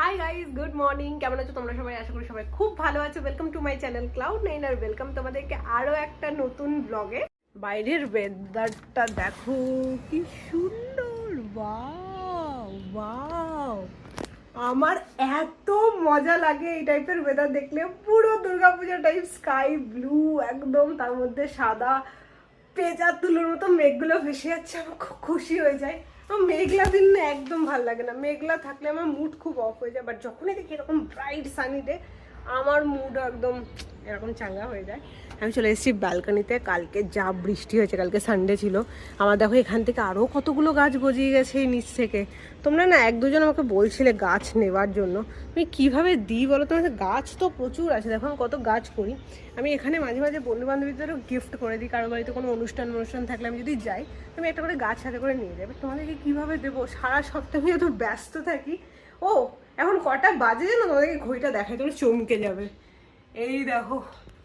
Hi guys good morning কেমন আছো তোমরা সবাই? আশা করি সবাই খুব ভালো আছো। Welcome to my channel cloud nine R welcome তোমাদেরকে আরও একটা নতুন ব্লগে বাইরের ওয়েদারটা দেখো, কি সুন্দর। ওয়াও ওয়াও আমার এত মজা লাগে এই টাইপের ওয়েদার দেখলে। পুরো দুর্গাপূজা টাইপ স্কাই ব্লু একদম তার মধ্যে সাদা, পেঁচা তুলোর মতো মেঘগুলো ভেসে যাচ্ছে। আমার খুব খুশি হয়ে যায় আমার মেঘলা দিন না একদম ভালো লাগে না। মেঘলা থাকলে আমার মুড খুব অফ হয়ে যায় বাট যখনই দেখি এরকম ব্রাইট সানি ডে আমার মুড একদম এরকম চাঙ্গা হয়ে যায়। আমি চলে এসেছি ব্যালকনিতে। কালকে যা বৃষ্টি হয়েছে, কালকে সানডে ছিল। আমার দেখো এখান থেকে আরও কতগুলো গাছ গজিয়ে গেছে এই নিচ থেকে। তোমরা না এক দুজন আমাকে বলছিলে গাছ নেওয়ার জন্য। আমি কীভাবে দিই বলো তোমার গাছ তো প্রচুর আছে। দেখো আমি কত গাছ করি। আমি এখানে মাঝে মাঝে বন্ধু বান্ধবীদেরও গিফট করে দিই। কারও বাড়িতে কোনো অনুষ্ঠান অনুষ্ঠান থাকলে আমি যদি যাই, আমি একটা করে গাছ হাতে করে নিয়ে যাই। তোমাদেরকে কীভাবে দেবো? সারা সপ্তাহে এত ব্যস্ত থাকি। ও, এখন কটা বাজে যেন তোমাদেরকে ঘড়িটা দেখায় তুমি চমকে যাবে। এই দেখো,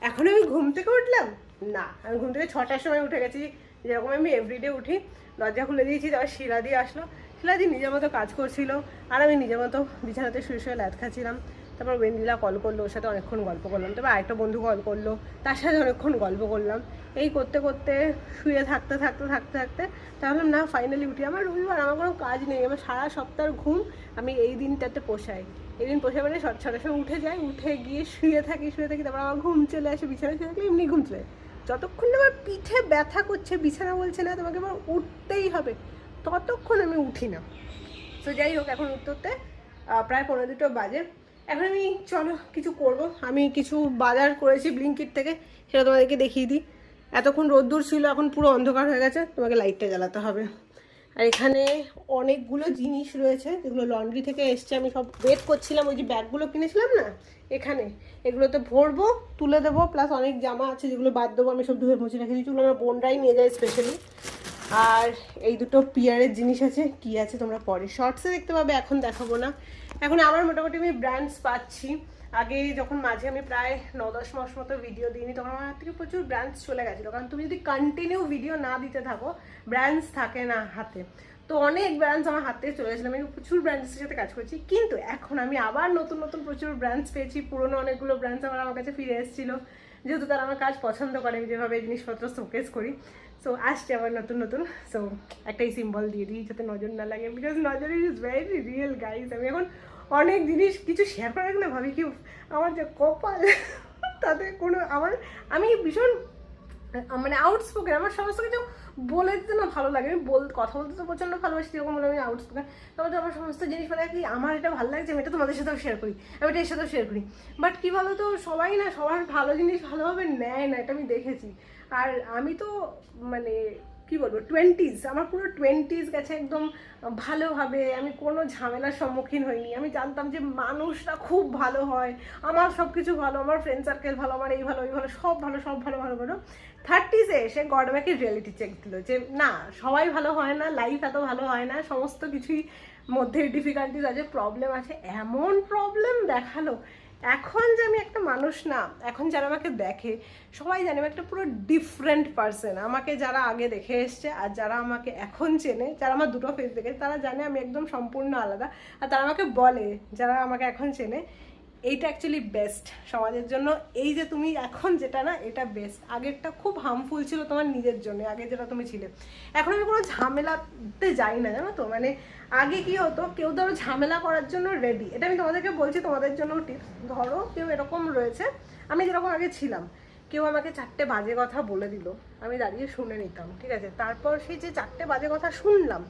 এখন আমি ঘুম থেকে উঠলাম? না, আমি ঘুম থেকে ছটার সময় উঠে গেছি। যেরকম আমি এভরিডে উঠি, দরজা খুলে দিয়েছি, তারপর শিলা দিয়ে আসলো। শিলা দিয়ে নিজের মতো কাজ করছিল, আর আমি নিজের মতো বিছানাতে শুয়ে শুয়ে ল্যাদ খাচ্ছিলাম। তারপর ওয়েন্দিলা কল করল, ওর সাথে অনেকক্ষণ গল্প করলাম। তারপর আরেকটা বন্ধু কল করল, তার সাথে অনেকক্ষণ গল্প করলাম। এই করতে করতে শুয়ে থাকতে থাকতে থাকতে থাকতে তাহলে না ফাইনালি উঠি। আমার রবিবার, আমার কোনো কাজ নেই, আমার সারা সপ্তাহের ঘুম আমি এই দিনটাতে পোষাই। এই দিন পোষাই মানে ছ- ছটার সময় উঠে যায়, উঠে গিয়ে শুয়ে থাকি শুয়ে থাকি, তারপর আমার ঘুম চলে আসে বিছানা শুয়ে থাকলে এমনি ঘুম চলে। যতক্ষণ আমার পিঠে ব্যথা করছে, বিছানা বলছে না, তোমাকে আমার উঠতেই হবে, ততক্ষণ আমি উঠি না। তো যাই হোক, এখন উঠতে উঠতে প্রায় পনেরো দুটো বাজে। এখন আমি, চলো, কিছু করব। আমি কিছু বাজার করেছি ব্লিঙ্কিট থেকে, সেটা তোমাদেরকে দেখিয়ে দিই। এতক্ষণ রোদ্দুর ছিল, এখন পুরো অন্ধকার হয়ে গেছে, তোমাকে লাইটটা জ্বালাতে হবে। আর এখানে অনেকগুলো জিনিস রয়েছে, যেগুলো লন্ড্রি থেকে এসছে। আমি সব ওয়েট করছিলাম, ওই যে ব্যাগগুলো কিনেছিলাম না? এখানে। এগুলোতে ভরবো, তুলে দেবো প্লাস অনেক জামা আছে যেগুলো বাদ দেবো, আমি সব ধুয়ে মুছে রেখে দিচ্ছি আমার বোনরাই নিয়ে যায় স্পেশালি আর এই দুটো পিয়ারের জিনিস আছে। কি আছে তোমরা পরে? শর্টসে দেখতে পাবে, এখন দেখাবো না। এখন আবার মোটামুটি আমি ব্র্যান্ডস পাচ্ছি। আগে যখন মাঝে আমি প্রায় ন দশ মাস মতো ভিডিও দিইনি, তখন আমার থেকে প্রচুর ব্র্যান্ডস চলে গেছিল। কারণ তুমি যদি কন্টিনিউ ভিডিও না দিতে থাকো ব্র্যান্ডস থাকে না হাতে। তো অনেক ব্র্যান্ডস আমার হাতে চলে গেছিল। আমি প্রচুর ব্র্যান্ডসের সাথে কাজ করছি। কিন্তু এখন আমি আবার নতুন নতুন প্রচুর ব্র্যান্ডস পেয়েছি। পুরোনো অনেকগুলো ব্র্যান্ডস আমার আমার কাছে ফিরে এসেছিল। যেহেতু তারা আমার কাজ পছন্দ করে, আমি যেভাবে জিনিসপত্র শোকেস করি। সো আসছে আবার নতুন নতুন। সো একটাই সিম্বল দিয়ে দিই, যাতে নজর না লাগে। বিকজ নজর ইজ ভেরি রিয়েল গাইজ আমি এখন অনেক জিনিস, কিছু শেয়ার করা না ভাবি কি, আমার যে কপাল, তাতে কোনো আমার, আমি ভীষণ মানে আউটস্পোকেন আমার সমস্ত কিছু বলে দিতে না ভালো লাগে। আমি বল, কথা বলতে তো প্রচণ্ড ভালোবাসি যেরকম বলে আমি আউটস্পোকেন তারপরে আমার সমস্ত জিনিস মানে কি, আমার এটা ভালো লাগছে, আমি এটা তোমাদের সাথেও শেয়ার করি। আমি এটা এর সাথেও শেয়ার করি। বাট কী বলো তো সবাই না, সবার ভালো জিনিস ভালোভাবে নেয় না, এটা আমি দেখেছি। আর আমি তো মানে কি বলব টোয়েন্টিজ আমার পুরো টোয়েন্টিজ গেছে একদম ভালোভাবে, আমি কোনো ঝামেলার সম্মুখীন হইনি। আমি জানতাম যে মানুষরা খুব ভালো হয়, আমার সব কিছু ভালো, আমার ফ্রেন্ড সার্কেল ভালো, আমার এই ভালো, ওই ভালো, সব ভালো সব ভালো ভালো ভালো। থার্টিসে এসে গড আমাকে রিয়েলিটি চেক দিল যে, না, সবাই ভালো হয় না লাইফ এত ভালো হয় না, সমস্ত কিছুই মধ্যে ডিফিকাল্টিস আছে প্রবলেম আছে, এমন প্রবলেম দেখাল এখন যে আমি একটা মানুষ না, এখন যারা আমাকে দেখে, সবাই জানে আমি একটা পুরো ডিফারেন্ট পার্সন আমাকে যারা আগে দেখে এসছে আর যারা আমাকে এখন চেনে, যারা আমার দুটো ফেস দেখে তারা জানে আমি একদম সম্পূর্ণ আলাদা। আর তারা আমাকে বলে, যারা আমাকে এখন চেনে এইটা অ্যাকচুয়ালি বেস্ট সমাজের জন্য। এই যে তুমি এখন যেটা না, এটা বেস্ট আগেরটা খুব হার্মফুল ছিল তোমার নিজের জন্য, আগে যেটা তুমি ছিলে। এখন আমি কোনো ঝামেলাতে যাই না, জানো তো? মানে আগে কি হতো, কেউ ধরো ঝামেলা করার জন্য রেডি এটা আমি তোমাদেরকে বলছি, তোমাদের জন্য টিপস ধরো কেউ এরকম রয়েছে, আমি যেরকম আগে ছিলাম, কেউ আমাকে চারটে বাজে কথা বলে দিল, আমি দাঁড়িয়ে শুনে নিতাম, ঠিক আছে? তারপর সেই যে চারটে বাজে কথা শুনলাম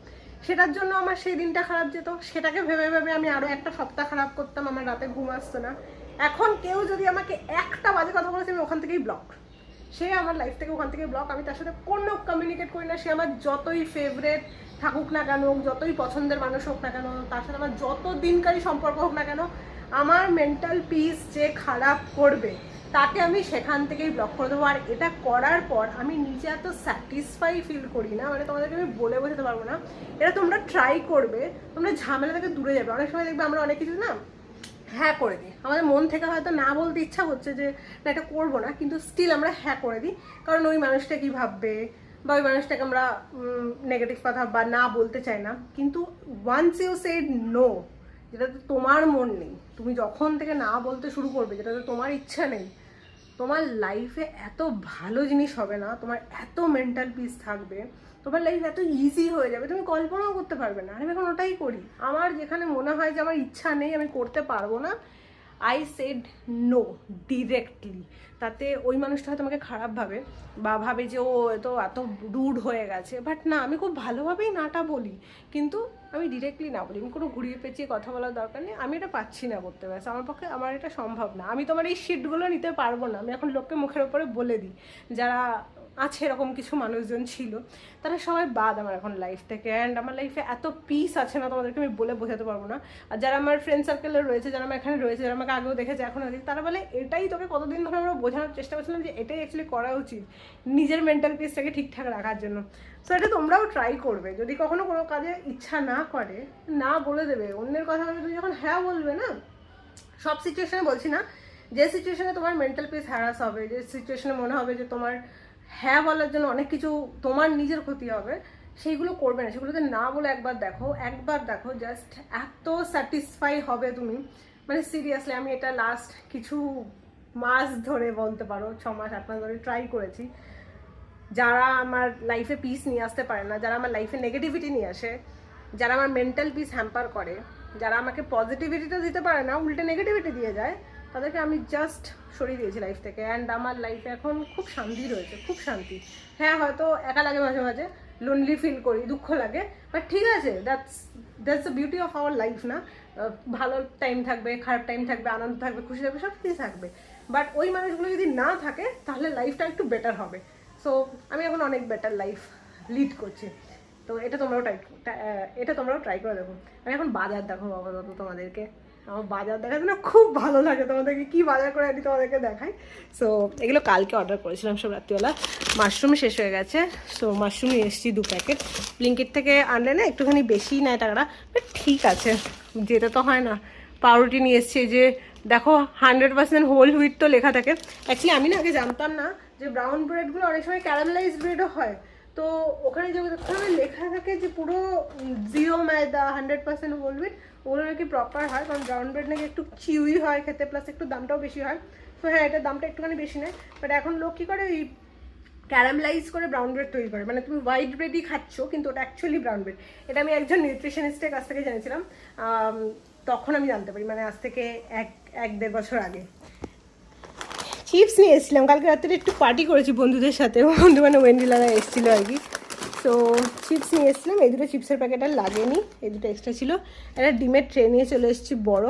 সেটার জন্য আমার সেই দিনটা খারাপ যেত। সেটাকে ভেবে ভেবে আমি আরও একটা সপ্তাহ খারাপ করতাম, আমার রাতে ঘুম আসতো না। এখন কেউ যদি আমাকে একটা বাজে কথা বলেছে, আমি ওখান থেকেই ব্লক সে আমার লাইফ থেকে ওখান থেকে ব্লক আমি তার সাথে কোনো কমিউনিকেট করি না। সে আমার যতই ফেভারেট থাকুক না কেন যতই পছন্দের মানুষ হোক না কেন, তার সাথে আমার যত দিনকারই সম্পর্ক হোক না কেন, আমার মেন্টাল পিস যে খারাপ করবে তাকে আমি সেখান থেকেই ব্লক করে দেবো। আর এটা করার পর আমি নিজে এত স্যাটিসফাই ফিল করি না মানে তোমাদেরকে আমি বলে বোঝাতে পারব না। এটা তোমরা ট্রাই করবে, তোমরা ঝামেলা থেকে দূরে যাবে। অনেক সময় দেখবে আমরা অনেক কিছু না হ্যাঁ করে দিই। আমাদের মন থেকে হয়তো না বলতে ইচ্ছা হচ্ছে যে, না, এটা করব না। কিন্তু স্টিল আমরা হ্যাঁ করে দিই। কারণ ওই মানুষটা কি ভাববে? বা ওই মানুষটাকে আমরা নেগেটিভ কথা বা না বলতে চাই না। কিন্তু ওয়ান্স ইউ সেড নো যেটাতে তোমার মন নেই তুমি যখন থেকে না বলতে শুরু করবে যেটাতে তোমার ইচ্ছা নেই, তোমার লাইফে এত ভালো জিনিস হবে না, তোমার এত মেন্টাল পিস থাকবে, তোমার লাইফ এত ইজি হয়ে যাবে, তুমি কল্পনাও করতে পারবে না। আমি এখন ওটাই করি। আমার যেখানে মনে হয় যে আমার ইচ্ছা নেই, আমি করতে পারব না আই সেড নো ডিরেক্টলি তাতে ওই মানুষটা হয়তো আমাকে খারাপ ভাবে বা ভাবে যে, ও তো এত রুড হয়ে গেছে। বাট না, আমি খুব ভালোভাবেই নাটা বলি। কিন্তু আমি ডিরেক্টলি না বলি। আমি কোনো ঘুরিয়ে পেঁচিয়ে কথা বলার দরকার নেই। আমি এটা পাচ্ছি না করতে ব্যাস। আমার পক্ষে আমার এটা সম্ভব না। আমি তোমার এই শিটগুলো নিতে পারব না। আমি এখন লোককে মুখের ওপরে বলে দিই। যারা আছে এরকম কিছু মানুষজন ছিল। তারা সবাই বাদ আমার এখন লাইফ থেকে। অ্যান্ড আমার লাইফে এত পিস আছে না, তোমাদেরকে আমি বলে বোঝাতে পারব না। আর যারা আমার ফ্রেন্ড সার্কেলে রয়েছে, যারা আমার এখানে রয়েছে, যারা আমাকে আগেও দেখেছে, এখন দেখি তারা বলে এটাই তোকে কতদিন ধরে আমরা বোঝানোর চেষ্টা করছিলাম যে এটাই অ্যাকচুয়ালি করা উচিত। নিজের মেন্টাল পিসটাকে ঠিকঠাক রাখার জন্য। সো এটা তোমরাও ট্রাই করবে। যদি কখনো কোনো কাজে ইচ্ছা না করে, না বলে দেবে। অন্যের কথা তুমি যখন হ্যাঁ বলবে না, সব সিচুয়েশনে বলছি না, যে সিচুয়েশনে তোমার মেন্টাল পিস হ্যারাস হবে, যে সিচুয়েশনে মনে হবে যে তোমার হ্যাঁ বলার জন্য অনেক কিছু তোমার নিজের ক্ষতি হবে, সেইগুলো করবে না। সেগুলোতে না বলে একবার দেখো একবার দেখো জাস্ট এত স্যাটিসফাই হবে তুমি। মানে সিরিয়াসলি আমি এটা লাস্ট কিছু মাস ধরে বলতে পারো, ছ মাস, আট মাস ধরে ট্রাই করেছি। যারা আমার লাইফে পিস নিয়ে আসতে পারে না, যারা আমার লাইফে নেগেটিভিটি নিয়ে আসে, যারা আমার মেন্টাল পিস হ্যাম্পার করে, যারা আমাকে পজিটিভিটিটা দিতে পারে না, উল্টে নেগেটিভিটি দিয়ে যায় তাদেরকে আমি জাস্ট সরিয়ে দিয়েছি লাইফ থেকে। অ্যান্ড আমার লাইফে এখন খুব শান্তি রয়েছে, খুব শান্তি। হ্যাঁ হয়তো একা লাগে মাঝে মাঝে লোনলি ফিল করি, দুঃখ লাগে বাট ঠিক আছে that's that's the beauty of our life না। ভালো টাইম থাকবে, খারাপ টাইম থাকবে, আনন্দ থাকবে, খুশি থাকবে সব কিছু থাকবে। বাট ওই মানুষগুলো যদি না থাকে, তাহলে লাইফটা একটু বেটার হবে। সো আমি এখন অনেক বেটার লাইফ লিড করছি। তো এটা তোমরাও ট্রাই এটা তোমরাও ট্রাই করে দেখো। আমি এখন বাজার দেখো বাবা তোমাদেরকে। আমার বাজার দেখাতে না খুব ভালো লাগে। তোমাদেরকে কি বাজার করে আনি তোমাদেরকে দেখাই। সো এগুলো কালকে অর্ডার করেছিলাম সব রাত্রিবেলা। মাশরুম শেষ হয়ে গেছে। সো মাশরুম নিয়ে এসেছি দু প্যাকেট ব্লিঙ্কিট থেকে আনলে না একটুখানি বেশি নেয় টাকাটা। ঠিক আছে, যেতে তো হয় না। পাউরুটি নিয়ে এসেছি যে, দেখো হান্ড্রেড পার্সেন্ট হোল হুইট তো লেখা থাকে। অ্যাকচুয়ালি আমি না আগে জানতাম না যে ব্রাউন ব্রেডগুলো অনেক সময় ক্যারামেলাইজ ব্রেডও হয়। তো ওখানে যে ওখানে লেখা থাকে যে পুরো জিরো ময়দা হান্ড্রেড পার্সেন্ট হোল হুইট ওগুলো নাকি প্রপার হয়, কারণ ব্রাউন ব্রেড নাকি একটু চিউই হয় খেতে প্লাস একটু দামটাও বেশি হয়। তো হ্যাঁ এটার দামটা একটুখানি বেশি নেয়। বাট এখন লোক কী করে ওই ক্যারামলাইজ করে ব্রাউন ব্রেড তৈরি করে। মানে তুমি হোয়াইট ব্রেডই খাচ্ছ, কিন্তু ওটা অ্যাকচুয়ালি ব্রাউন ব্রেড এটা আমি একজন নিউট্রিশনিস্টের কাছ থেকে জেনেছিলাম। তখন আমি জানতে পারি মানে আজ থেকে এক এক দেড় বছর আগে। চিপস নিয়ে এসেছিলাম। কালকে রাত্রে একটু পার্টি করেছি বন্ধুদের সাথে। বন্ধু মানে ওয়েন্ডিলারা এসেছিল আর কি। তো চিপস নিয়ে এসেছিলাম। এই দুটো চিপসের প্যাকেট আর লাগেনি। এই দুটো এক্সট্রা ছিল। একটা ডিমের ট্রে নিয়ে চলে এসেছি বড়।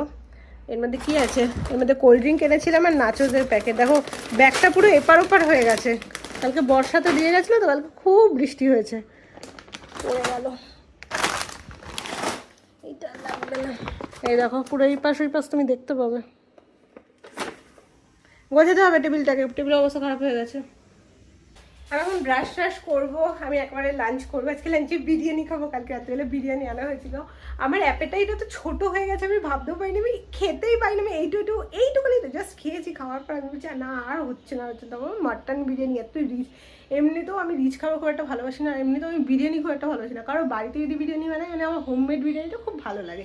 এর মধ্যে কি আছে? এর মধ্যে কোল্ড ড্রিঙ্ক এনেছিলাম আর নাচোসের প্যাকেট দেখো, ব্যাগটা পুরো এপার ওপার হয়ে গেছে। কালকে বর্ষা তো দিয়ে গেছিল তো কালকে খুব বৃষ্টি হয়েছে। পড়ে গেল। এইটা লাগবে না। এই দেখো, পুরো এই পাশ ওই পাশ তুমি দেখতে পাবে। গোছাতে হবে টেবিলটাকে। টেবিলের অবস্থা খারাপ হয়ে গেছে। আর এখন ব্রাশ ট্রাশ করব, আমি একবারে লাঞ্চ করব। আজকে লাঞ্চে বিরিয়ানি খাব, কালকে রাত্রিবেলা বিরিয়ানি আনা হয়েছিল। আমার অ্যাপেটাইটা তো ছোট হয়ে গেছে, আমি ভাবতেও পারিনি, আমি খেতেই পারিনি, আমি এইটু এইটুকু এইটুকুনি তো জাস্ট খেয়েছি, খাওয়ার পর আমি বলছি, না, আর হচ্ছে না, হচ্ছে তখন মাটন বিরিয়ানি, এত রিচ এমনিতেও আমি রিচ খাবার খুব একটা ভালোবাসি না এমনিতেও আমি বিরিয়ানি খুব একটা ভালোবাসি না। কারণ বাড়িতে যদি বিরিয়ানি বানাই মানে আমার হোমমেড বিরিয়ানিটা খুব ভালো লাগে।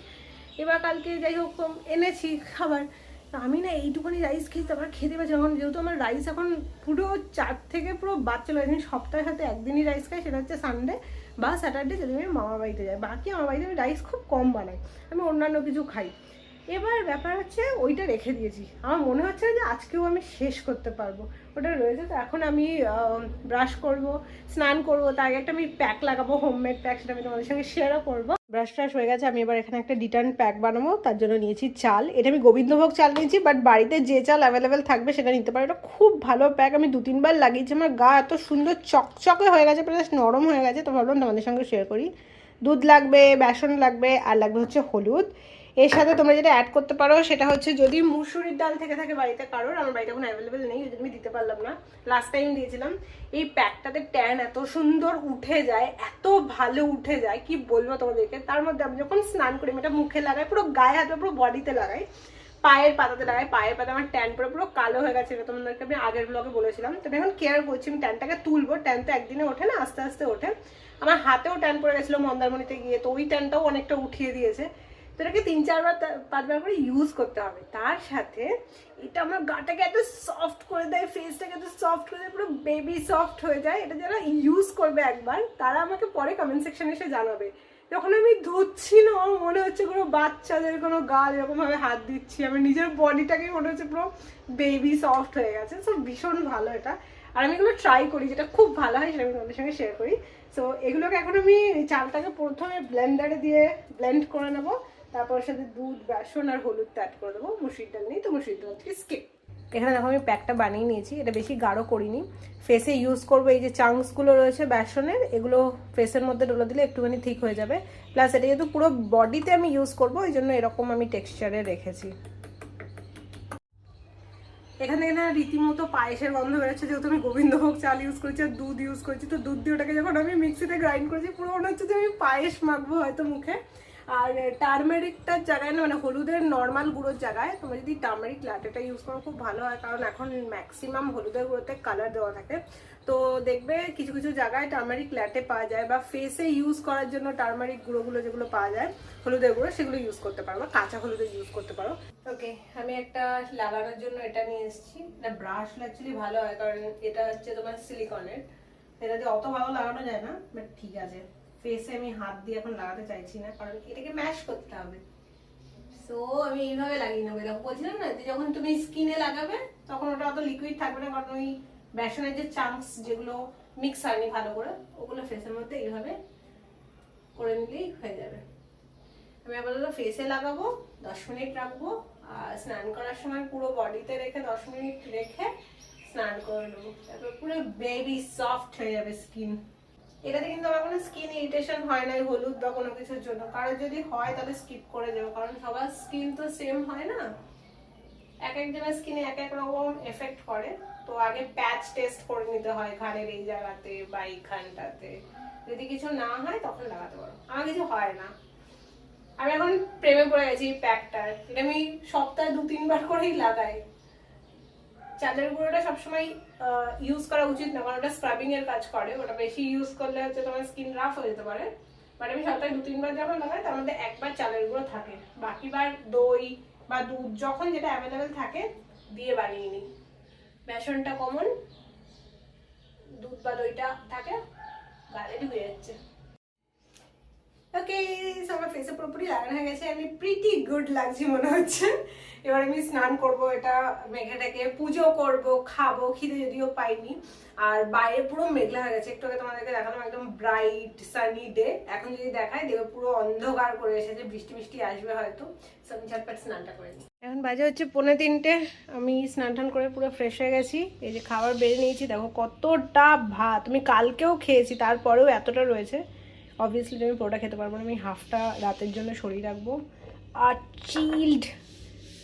এবার কালকে যাই হোক এনেছি খাবার। তা আমি না এইটুকুনি রাইস খেয়েছি আমার খেতে পারছি এখন যেহেতু আমার রাইস এখন পুরো চার থেকে পুরো বাচ্চা চলে আমি সপ্তাহের সাথে একদিনই রাইস খাই, সেটা হচ্ছে সানডে বা স্যাটারডে যদি আমি মামার বাড়িতে যাই। বাকি আমার বাড়িতে আমি রাইস খুব কম বানাই। আমি অন্যান্য কিছু খাই। এবার ব্যাপার হচ্ছে ওইটা রেখে দিয়েছি। আমার মনে হচ্ছে যে আজকেও আমি শেষ করতে পারব। ওটা রয়েছে, তো এখন আমি ব্রাশ করব, স্নান করব, তার আগে একটা আমি প্যাক লাগাবো হোমমেড প্যাক সেটা আমি তোমাদের সঙ্গে শেয়ারও করব। ব্রাশ ট্রাশ হয়ে গেছে, আমি এবার এখানে একটা ডিটার্ন প্যাক বানাবো, তার জন্য নিয়েছি চাল। এটা আমি গোবিন্দভোগ চাল নিয়েছি বাট বাড়িতে যে চাল অ্যাভেলেবেল থাকবে সেটা নিতে পারো। এটা খুব ভালো প্যাক আমি দু তিনবার লাগিয়েছি, আমার গা এত সুন্দর চকচকে হয়ে গেছে প্লাস নরম হয়ে গেছে, তো ভাবলাম তোমাদের সঙ্গে শেয়ার করি। দুধ লাগবে, বেসন লাগবে, আর লাগবে হচ্ছে হলুদ। এর সাথে তোমরা যেটা অ্যাড করতে পারো সেটা হচ্ছে যদি মুসুরির ডাল থেকে থাকে বাড়িতে কারোর, আমার বাড়িতে কোনো অ্যাভেলেবেল নেই যদি আমি দিতে পারলাম না। লাস্ট টাইম দিয়েছিলাম, এই প্যাকটাতে ট্যান এত সুন্দর উঠে যায়, এত ভালো উঠে যায়, কি বলব তোমাদেরকে? তার মধ্যে আমি যখন স্নান করি, আমি এটা মুখে লাগাই, পুরো গায়ে হাতে পুরো বডিতে লাগাই, পায়ের পাতাতে লাগাই, পায়ের পাতা আমার ট্যান পরে পুরো কালো হয়ে গেছে তোমাদেরকে আমি আগের ব্লগে বলেছিলাম। তো এখন কেয়ার করছি, আমি ট্যানটাকে তুলবো ট্যান তো একদিনে ওঠে না, আস্তে আস্তে ওঠে। আমার হাতেও ট্যান পড়ে গেছিল মন্দারমণিতে গিয়ে, তো ওই ট্যানটাও অনেকটা উঠিয়ে দিয়েছে। তো এটাকে তিন চারবার পাঁচবার করে ইউজ করতে হবে। তার সাথে এটা আমার গাটাকে এত সফট করে দেয় ফেসটাকে এত সফট করে দেয়, পুরো বেবি সফট হয়ে যায়। এটা যারা ইউজ করবে একবার, তারা আমাকে পরে কমেন্ট সেকশনে এসে জানাবে। যখন আমি ধুচ্ছি না, আমার মনে হচ্ছে কোনো বাচ্চাদের কোনো গাল এরকমভাবে হাত দিচ্ছি আমার নিজের বডিটাকে মনে হচ্ছে পুরো বেবি সফট হয়ে গেছে। সো ভীষণ ভালো এটা। আর আমি এগুলো ট্রাই করি, যেটা খুব ভালো হয়, সেটা আমি তোমাদের সঙ্গে শেয়ার করি। সো এগুলোকে এখন আমি চালটাকে প্রথমে ব্লেন্ডারে দিয়ে ব্লেন্ড করে নেব। তারপর সাথে দুধ, বেসন আর হলুদ অ্যাড করে দেবো। মুসুরির ডাল নেই তো মুসুরির ডাল থেকে স্কিপ এখানে দেখো আমি প্যাকটা বানিয়ে নিয়েছি। এটা বেশি গাঢ় করিনি। ফেসে ইউজ করব এই যে চাংসগুলো রয়েছে বেসনের, এগুলো ফেসের মধ্যে ডলে দিলে একটুখানি ঠিক হয়ে যাবে। প্লাস এটা যেহেতু পুরো বডিতে আমি ইউজ করব, ওই জন্য এরকম আমি টেক্সচারে রেখেছি। এখানে এখানে রীতিমতো পায়েসের গন্ধ বেরোচ্ছে। যেহেতু আমি গোবিন্দভোগ চাল ইউজ করেছি আর দুধ ইউজ করেছি, তো দুধ দিয়ে ওটাকে যখন আমি মিক্সিতে গ্রাইন্ড করেছি, পুরো মনে হচ্ছে যে আমি পায়েস মাখবো হয়তো মুখে। আর টার্মেরিকটার জায়গায় না মানে হলুদের নর্মাল গুঁড়োর জায়গায় তোমরা যদি টার্মেরিক ল্যাটেটা ইউজ করো, খুব ভালো হয়। কারণ এখন ম্যাক্সিমাম হলুদের গুঁড়োতে কালার দেওয়া থাকে। তো দেখবে কিছু কিছু জায়গায় টার্মারিক ল্যাটে পাওয়া যায় বা ফেসে ইউজ করার জন্য টার্মারিক গুঁড়োগুলো যেগুলো পাওয়া যায়, হলুদের গুঁড়ো সেগুলো ইউজ করতে পারো বা কাঁচা হলুদের ইউজ করতে পারো। ওকে আমি একটা লাগানোর জন্য এটা নিয়ে এসেছি। এটা ব্রাশ অ্যাকচুয়ালি ভালো হয়, কারণ এটা হচ্ছে তোমার সিলিকনের এটা দিয়ে অত ভালো লাগানো যায় না বাট ঠিক আছে। ফেসে আমি হাত দিয়ে এখন লাগাতে চাইছি না, কারণ এটাকে ম্যাশ করতে হবে। সো আমি এইভাবে লাগিয়ে নেব। এরকম বলছিলাম না যে যখন তুমি স্কিনে লাগাবে, তখন ওটা অত লিকুইড থাকবে না, কারণ ওই বেসনের যে চাংস যেগুলো মিক্স হয়নি ভালো করে, ওগুলো ফেসের মধ্যে এইভাবে করে নিলেই হয়ে যাবে। আমি আপাতত ফেসে লাগাবো, দশ মিনিট রাখব, আর স্নান করার সময় পুরো বডিতে রেখে দশ মিনিট রেখে স্নান করে নেব। তারপর পুরো বেবি সফট হয়ে যাবে স্কিন এটাতে কিন্তু আমার কোনো স্কিন ইরিটেশন হয় না হলুদ বা কোনো কিছুর জন্য। কারোর যদি হয়, তাহলে স্কিপ করে দেবো কারণ সবার স্কিন তো সেম হয় না। এক একজনের স্কিনে এক এক রকম এফেক্ট করে। তো আগে প্যাচ টেস্ট করে নিতে হয় ঘাড়ের এই জায়গাতে বা এইখানটাতে। যদি কিছু না হয়, তখন লাগাতে পারো। আমার কিছু হয় না। আমি এখন প্রেমে পড়ে গেছি এই প্যাকটার এটা আমি সপ্তাহে দু তিনবার করেই লাগাই। চালের গুঁড়োটা সবসময় ইউজ করা উচিত না, কারণ ওটা স্ক্রাবিং এর কাজ করে, ওটা বেশি ইউজ করলে হচ্ছে তোমার স্কিন রাফ হয়ে যেতে পারে। বাট আমি সপ্তাহে দু, তিনবার যখন লাগাই, তার মধ্যে একবার চালের গুঁড়ো থাকে। বাকিবার দই বা দুধ, যখন যেটা অ্যাভেলেবেল থাকে, দিয়ে বানিয়ে নিই। বেসনটা কমন, দুধ বা দইটা থাকে, গালে ঢুকে যাচ্ছে। ওকে আমার ফেসে পুরোপুরি লাগানো হয়ে গেছে, আমি প্রিটি গুড লাগছে মনে হচ্ছে। এবার আমি স্নান করব, এটা মেঘেটাকে পুজো করব, খাব, খিদে যদিও পাইনি। আর বাইরে পুরো মেঘলা হয়ে গেছে, একটু আগে তোমাদেরকে দেখালাম একদম ব্রাইট সানি ডে এখন যদি দেখায়, দেখবে পুরো অন্ধকার করে এসেছে, বৃষ্টি বৃষ্টি আসবে হয়তো। আমি ঝটপট স্নানটা করে এখন বাজে হচ্ছে পৌনে তিনটে, আমি স্নান টান করে পুরো ফ্রেশ হয়ে গেছি। এই যে খাবার বেড়ে নিয়েছি, দেখো কতটা ভাত। আমি কালকেও খেয়েছি, তারপরেও এতটা রয়েছে। অবভিয়াসলি আমি পুরোটা খেতে পারব না, আমি হাফটা রাতের জন্য সরিয়ে রাখব। আর চিল্ড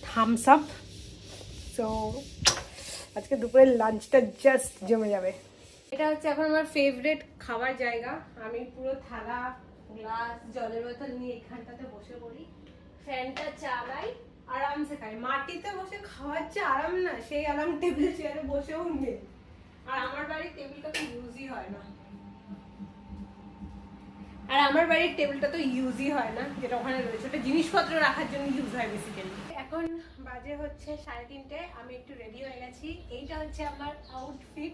থামস আপ সো আজকে দুপুরের লাঞ্চটা জাস্ট জমে যাবে। এটা হচ্ছে এখন আমার ফেভারিট খাবার জায়গা। আমি পুরো থালা গ্লাস জলের বোতল নিয়ে এখানটাতে বসে পড়ি। ফ্যানটা চালাই, আরামসে খাই। মাটিতে বসে খাওয়ার যে আরাম না, সেই আরাম টেবিল চেয়ারে বসেও নেই। আর আমার বাড়ির টেবিলটা তো ইউজই হয় না। আর আমার বাড়ির টেবিলটা তো ইউজই হয় না, যেটা ওখানে রয়েছে। ওটা জিনিসপত্র রাখার জন্য ইউজ হয় বেসিক্যালি এখন বাজে হচ্ছে সাড়ে তিনটে, আমি একটু রেডি হয়ে গেছি। এইটা হচ্ছে আমার আউটফিট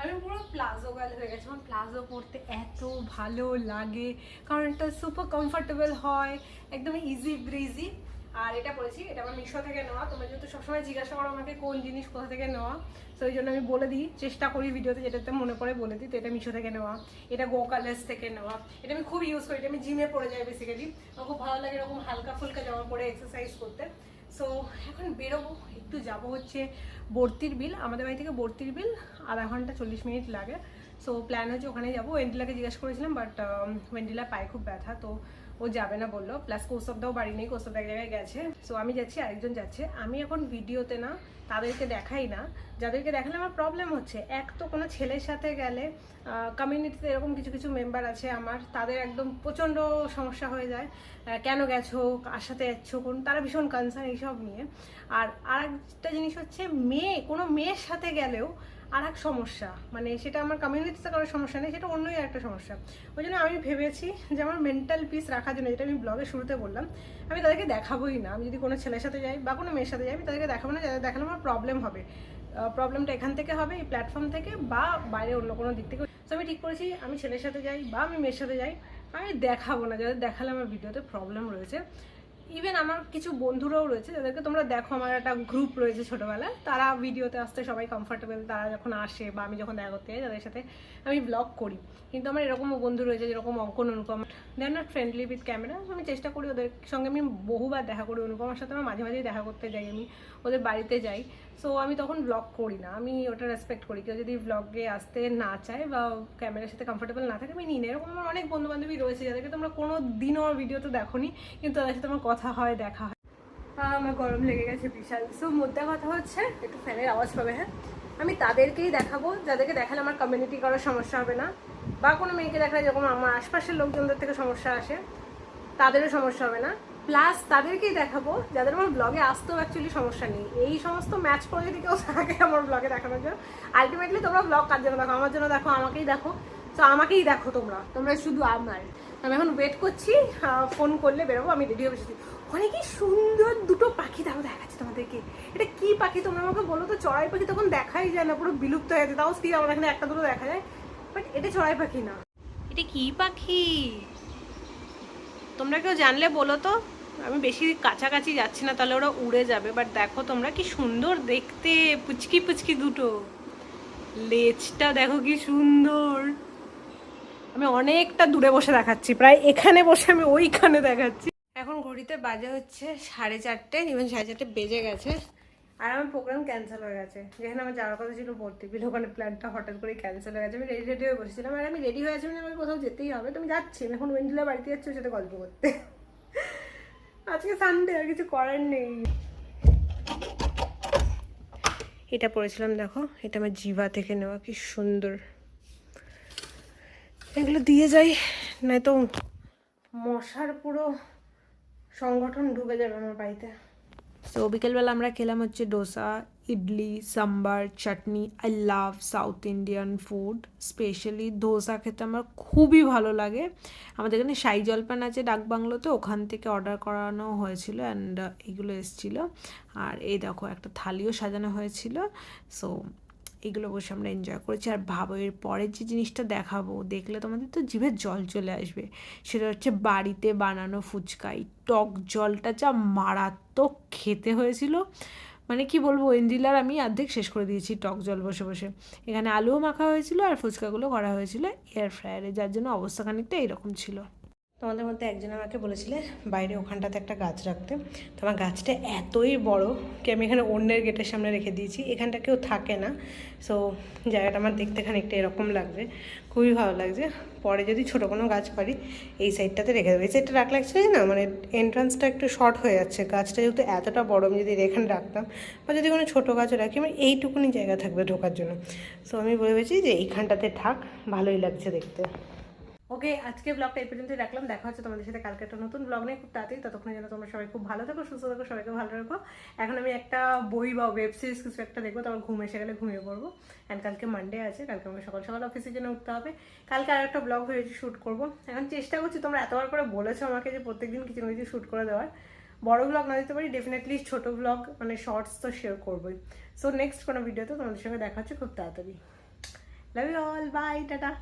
আমি পুরো প্লাজো গাল হয়ে গেছে। আমার প্লাজো পরতে এত ভালো লাগে, কারণ এটা সুপার কমফোর্টেবল হয় একদম ইজি ব্রিজি আর এটা পরেছি এটা আমার মিশো থেকে নেওয়া। তোমরা যেহেতু সবসময় জিজ্ঞাসা করো আমাকে কোন জিনিস কোথা থেকে নেওয়া, তো ওই জন্য আমি বলে দিই, চেষ্টা করি ভিডিওতে যেটাতে মনে পড়ে বলে দিই, তো এটা মিশো থেকে নেওয়া। এটা গো কালার্স থেকে নেওয়া। এটা আমি খুব ইউজ করি, এটা আমি জিমে পড়ে যাই বেসিক্যালি আমার খুব ভালো লাগে এরকম হালকা ফুলকা জামা পরে এক্সারসাইজ করতে। সো এখন বেরোবো, একটু যাব হচ্ছে বর্তির বিল, আমাদের বাড়ি থেকে বর্তির বিল আধা ঘণ্টা চল্লিশ মিনিট লাগে। সো প্ল্যান হচ্ছে ওখানে যাব। ওয়েন্ডিলাকে জিজ্ঞেস করেছিলাম বাট ওয়েন্ডিলা পায়ে খুব ব্যথা, তো ও যাবে না বলল। প্লাস কৌস্তবদাও বাড়ি নেই কৌস্তব এক জায়গায় গেছে। সো আমি যাচ্ছি, আরেকজন যাচ্ছে। আমি এখন ভিডিওতে না, তাদেরকে দেখাই না। যাদেরকে দেখালে আমার প্রবলেম হচ্ছে। এক তো কোনো ছেলের সাথে গেলে কমিউনিটিতে এরকম কিছু কিছু মেম্বার আছে আমার, তাদের একদম প্রচণ্ড সমস্যা হয়ে যায়। কেন গেছো, কার সাথে যাচ্ছ, কোন, তারা ভীষণ কনসার্ন এইসব নিয়ে। আর আরেকটা জিনিস হচ্ছে, মেয়ে, কোনো মেয়ের সাথে গেলেও আর এক সমস্যা মানে সেটা আমার কমিউনিটিতে কারোর সমস্যা নেই, সেটা অন্যই একটা সমস্যা। ওই জন্য আমি ভেবেছি যে আমার মেন্টাল পিস রাখার জন্য, যেটা আমি ব্লগে শুরুতে বললাম, আমি তাদেরকে দেখাবোই না। আমি যদি কোনো ছেলের সাথে যাই বা কোনো মেয়ের সাথে যাই, আমি তাদেরকে দেখাবো না, যাদের দেখালে আমার প্রবলেম হবে। প্রবলেমটা এখান থেকে হবে, এই প্ল্যাটফর্ম থেকে বা বাইরে অন্য কোনো দিক থেকে। তো আমি ঠিক করেছি, আমি ছেলের সাথে যাই বা আমি মেয়ের সাথে যাই, আমি দেখাবো না। যাদের দেখালে আমার ভিডিওতে প্রবলেম রয়েছে ইভেন আমার কিছু বন্ধুরাও রয়েছে, যাদেরকে তোমরা দেখো, আমার একটা গ্রুপ রয়েছে ছোটোবেলায়। তারা ভিডিওতে আসতে সবাই কমফর্টেবল তারা যখন আসে বা আমি যখন দেখা করতে যাই, তাদের সাথে আমি ব্লগ করি। কিন্তু আমার এরকমও বন্ধু রয়েছে, যেরকম Ankan, Anupam. They are not friendly with camera আমি চেষ্টা করি ওদের সঙ্গে আমি বহুবার দেখা করি, অনুপমার সাথে আমার মাঝে মাঝেই দেখা করতে যাই আমি, ওদের বাড়িতে যাই। সো আমি তখন ব্লগ করি না। আমি ওটা রেসপেক্ট করি। কেউ যদি ব্লগে আসতে না চায় বা ক্যামেরার সাথে কমফোর্টেবল না থাকে, আমি নিই না। এরকম আমার অনেক বন্ধু বান্ধবী রয়েছে যাদেরকে তোমরা কোনো দিনও আমার ভিডিওতে দেখোনি, কিন্তু তাদের সাথে আমার কথা হয়, দেখা হয়। আমার গরম লেগে গেছে বিশাল। সো মুদ্রা কথা হচ্ছে, একটু ফ্যানের আওয়াজ পাবে হ্যাঁ? আমি তাদেরকেই দেখাবো। যাদেরকে দেখালে আমার কমিউনিটি করার সমস্যা হবে না। বা কোনো মেয়েকে দেখালে যেরকম আমার আশপাশের লোকজনদের থেকে সমস্যা আসে, তাদেরও সমস্যা হবে না। প্লাস তাদেরকেই দেখাবো, যাদের আমার ব্লগে আসতেও অ্যাকচুয়ালি সমস্যা নেই। এই সমস্ত ম্যাচ করে যদি কেউ থাকে আমার ব্লগে দেখানোর জন্য আলটিমেটলি তোমরা ব্লগ কার জন্য দেখো? আমার জন্য দেখো, আমাকেই দেখো। তো আমাকেই দেখো তোমরা। তোমরা শুধু আমার। আমি এখন ওয়েট করছি ফোন করলে বেরোবো, আমি রেডি হয়ে অনেকই সুন্দর দুটো পাখি তাও দেখাচ্ছে তোমাদেরকে। এটা কি পাখি তোমরা আমাকে বলো তো? চড়াই পাখি তখন দেখাই যায় না, পুরো বিলুপ্ত হয়ে যায় তাও স্থির আমার এখানে একটা দুটো দেখা যায়। বাট এটা চড়াই পাখি না। এটা কি পাখি? তোমরা কেউ জানলে বলো তো? আমি বেশি কাছাকাছি যাচ্ছি না, তাহলে ওরা উড়ে যাবে। বাট দেখো তোমরা কি সুন্দর দেখতে, পুচকি পুচকি দুটো। লেজটা দেখো কি সুন্দর। আমি অনেকটা দূরে বসে দেখাচ্ছি, প্রায় এখানে বসে আমি ওইখানে দেখাচ্ছি। এখন ঘড়িতে বাজে হচ্ছে সাড়ে চারটে ইভেন সাড়ে চারটে বেজে গেছে। আর আমার প্রোগ্রাম ক্যান্সেল হয়ে গেছে। যেখানে আমার যাওয়ার কথা ছিল ভর্তি বিল, ওখানে প্ল্যানটা হঠাৎ করে ক্যান্সেল হয়ে গেছে। আমি রেডি রেডি হয়ে বসেছিলাম। আর আমি রেডি হয়ে আছি মানে আমাকে কোথাও যেতেই হবে। তুমি যাচ্ছি আমি এখন ওয়েন্ডিলা বাড়িতে যাচ্ছি, ওর সাথে গল্প করতে। আজকে সানডে আর কিছু করার নেই। এটা পড়েছিলাম, দেখো। এটা আমার জিভা থেকে নেওয়া, কি সুন্দর। এগুলো দিয়ে যাই নয়তো মশার পুরো সংগঠন ঢুকে যাবে আমার বাড়িতে। তো বিকেলবেলা আমরা খেলাম হচ্ছে ডোসা ইডলি, সাম্বার, চাটনি I love south Indian food specially dosa খেতে আমার খুবই ভালো লাগে। আমাদের এখানে সাই জলপান আছে ডাকবাংলোতে ওখান থেকে অর্ডার করানো হয়েছিল অ্যান্ড এগুলো এসেছিল। আর এই দেখো, একটা থালিও সাজানো হয়েছিল। সো এগুলো বসে আমরা এনজয় করেছি। আর ভাবো, এর পরের যে জিনিসটা দেখাবো, দেখলে তোমাদের তো জিভে জল চলে আসবে। সেটা হচ্ছে বাড়িতে বানানো ফুচকাই টক জলটা যা মারাত্মক খেতে হয়েছিল। মানে কি বলব এন্ডিলার আমি অর্ধেক শেষ করে দিয়েছি টক জল বসে বসে। এখানে আলুও মাখা হয়েছিল আর ফুচকাগুলো করা হয়েছিল এয়ার ফ্রায়ারে যার জন্য অবস্থা খানিকটা এরকম ছিল। তোমাদের মধ্যে একজন আমাকে বলেছিলে, বাইরে ওখানটাতে একটা গাছ রাখতে। তো আমার গাছটা এতই বড় কি আমি এখানে অন্যের গেটের সামনে রেখে দিয়েছি। এখানটা কেউ থাকে না। সো জায়গাটা আমার দেখতে খানিকটা এরকম লাগবে খুবই ভালো লাগছে। পরে যদি ছোটো কোনো গাছ পারি, এই সাইডটাতে রেখে দেবো। এই সাইডটা রাখলে অ্যাকচুয়ালি না মানে এন্ট্রান্সটা একটু শর্ট হয়ে যাচ্ছে। গাছটা যেহেতু এতটা বড়, আমি যদি এখানে রাখতাম বা যদি কোনো ছোটো গাছও রাখি, আমার এইটুকুনি জায়গা থাকবে ঢোকার জন্য। সো আমি ভেবেছি যে এইখানটাতে থাক, ভালোই লাগছে দেখতে। ওকে আজকে ব্লগটা এই পর্যন্তই রাখলাম। দেখা হচ্ছে তোমাদের সাথে কালকে একটা নতুন ব্লগ নিয়ে। খুব তাড়াতাড়ি ততক্ষণে যেন তোমরা সবাই খুব ভালো থাকো, সুস্থ থাকো, সবাইকে ভালো রাখো। এখন আমি একটা বই বা ওয়েব সিরিজ কিছু একটা দেখব, তারপর ঘুম এসে গেলে ঘুমিয়ে পড়ব। অ্যান্ড কালকে মানডে আছে, কালকে আমাকে সকাল সকাল অফিসের জন্য উঠতে হবে। কালকে আর একটা ব্লগ হয়েছে শ্যুট করব। এখন চেষ্টা করছি, তোমরা এতবার করে বলেছ আমাকে যে প্রত্যেকদিন কিছু না কিছু শ্যুট করে দেওয়ার। বড় ব্লগ না দিতে পারি ডেফিনেটলি ছোট ব্লগ মানে শর্টস তো শেয়ার করবোই। সো নেক্সট কোনো ভিডিওতে তোমাদের সঙ্গে দেখা হচ্ছে, খুব তাড়াতাড়ি। Love you all bye tata.